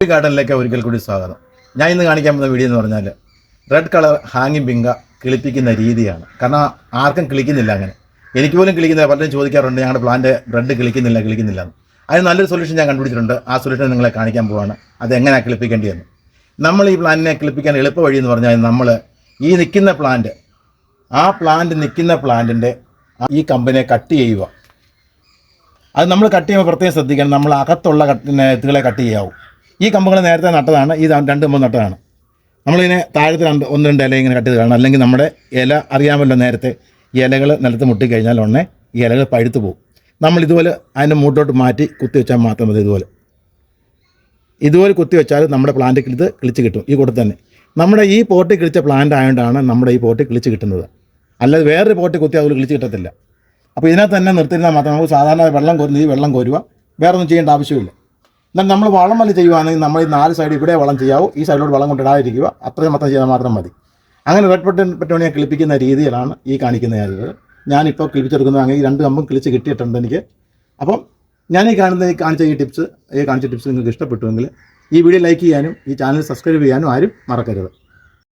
ഗാർഡനിലേക്ക് ഒരിക്കൽ കൂടി സ്വാഗതം. ഞാൻ ഇന്ന് കാണിക്കാൻ പോകുന്ന വീഡിയോ എന്ന് പറഞ്ഞാൽ റെഡ് കളർ ഹാങ്ങിങ് പിങ്ക കിളിപ്പിക്കുന്ന രീതിയാണ്. കാരണം ആർക്കും കിളിക്കുന്നില്ല അങ്ങനെ. എനിക്ക് പോലും കിളിക്കുന്നില്ല. പലരും ചോദിക്കാറുണ്ട് ഞങ്ങളുടെ പ്ലാന്റ് റെഡ് കിളിക്കുന്നില്ല കിളിക്കുന്നില്ല എന്ന്. അതിന് നല്ലൊരു സൊല്യൂഷൻ ഞാൻ കണ്ടുപിടിച്ചിട്ടുണ്ട്. ആ സൊല്യൂഷൻ നിങ്ങളെ കാണിക്കാൻ പോവാണ്. അത് എങ്ങനെയാണ് കിളിപ്പിക്കേണ്ടതെന്ന്. നമ്മൾ ഈ പ്ലാന്റിനെ കിളിപ്പിക്കാൻ എളുപ്പ വഴി എന്ന് പറഞ്ഞാൽ നമ്മൾ ഈ നിൽക്കുന്ന പ്ലാന്റ് ആ പ്ലാന്റ് നിൽക്കുന്ന പ്ലാന്റിന്റെ ഈ കമ്പനിയെ കട്ട് ചെയ്യുക. അത് നമ്മൾ കട്ട് ചെയ്യുമ്പോൾ പ്രത്യേകം ശ്രദ്ധിക്കണം. നമ്മൾ അകത്തുള്ള കട്ടിനെ ഇതുകളെ കട്ട് ചെയ്യാവും. ഈ കമ്പുകൾ നേരത്തെ നട്ടതാണ് ഈ രണ്ട് കമ്പ് നട്ടതാണ്. നമ്മളിതിനെ താഴത്തെ രണ്ട് ഒന്ന് രണ്ട് ഇല ഇങ്ങനെ കട്ട് ചെയ്ത് കാണണം അല്ലെങ്കിൽ നമ്മുടെ ഇല അറിയാമല്ലോ നേരത്തെ ഇലകൾ നിലത്ത് മുട്ടിക്കഴിഞ്ഞാൽ ഉടനെ ഈ ഇലകൾ പഴുത്തു പോകും. നമ്മൾ ഇതുപോലെ അതിന്റെ മൂട്ടോട്ട് മാറ്റി കുത്തി വെച്ചാൽ മാത്രം മതി ഇതുപോലെ. ഇതുപോലെ കുത്തി വെച്ചാൽ നമ്മുടെ പ്ലാന്റ് കിളിത്ത് കിളിച്ച് കിട്ടും ഈ കൂട്ടത്തിൽ തന്നെ. നമ്മുടെ ഈ പോട്ടി കിളിച്ച പ്ലാന്റ് ആയതുകൊണ്ടാണ് നമ്മുടെ ഈ പോട്ടി കിളിച്ച് കിട്ടുന്നത്. അല്ലാതെ വേറൊരു പോട്ടി കുത്തി അതുപോലെ കിളിച്ച് കിട്ടത്തില്ല. അപ്പോൾ ഇതിനകത്ത് തന്നെ നിർത്തിയിരുന്നാൽ മാത്രം നമുക്ക് സാധാരണ വെള്ളം കോരുന്നത് ഈ വെള്ളം കോരുക വേറൊന്നും ചെയ്യേണ്ട ആവശ്യമില്ല. എന്നാൽ നമ്മൾ വളം വല്ല ചെയ്യുവാണെങ്കിൽ നമ്മൾ ഈ നാല് സൈഡ് ഇവിടെ വളം ചെയ്യാവൂ ഈ സൈഡിലോട് വളം കൊണ്ടിടാതിരിക്കുക അത്രയും മാത്രം ചെയ്താൽ മാത്രം മതി. അങ്ങനെ റെഡ് ബട്ടൺ പെട്ടോണിയെ കിളിപ്പിക്കുന്ന രീതിയിലാണ് ഈ കാണിക്കുന്ന കാര്യങ്ങൾ ഞാനിപ്പോൾ കിളിപ്പിച്ചെടുക്കുന്നത് അങ്ങനെ ഈ രണ്ട് കമ്പും കിളിച്ച് കിട്ടിയിട്ടുണ്ട് എനിക്ക്. അപ്പം ഞാൻ ഈ കാണുന്ന ഈ കാണിച്ച ഈ ടിപ്സ് ഈ കാണിച്ച ടിപ്സ് നിങ്ങൾക്ക് ഇഷ്ടപ്പെട്ടുവെങ്കിൽ ഈ വീഡിയോ ലൈക്ക് ചെയ്യാനും ഈ ചാനൽ സബ്സ്ക്രൈബ് ചെയ്യാനും ആരും മറക്കരുത്.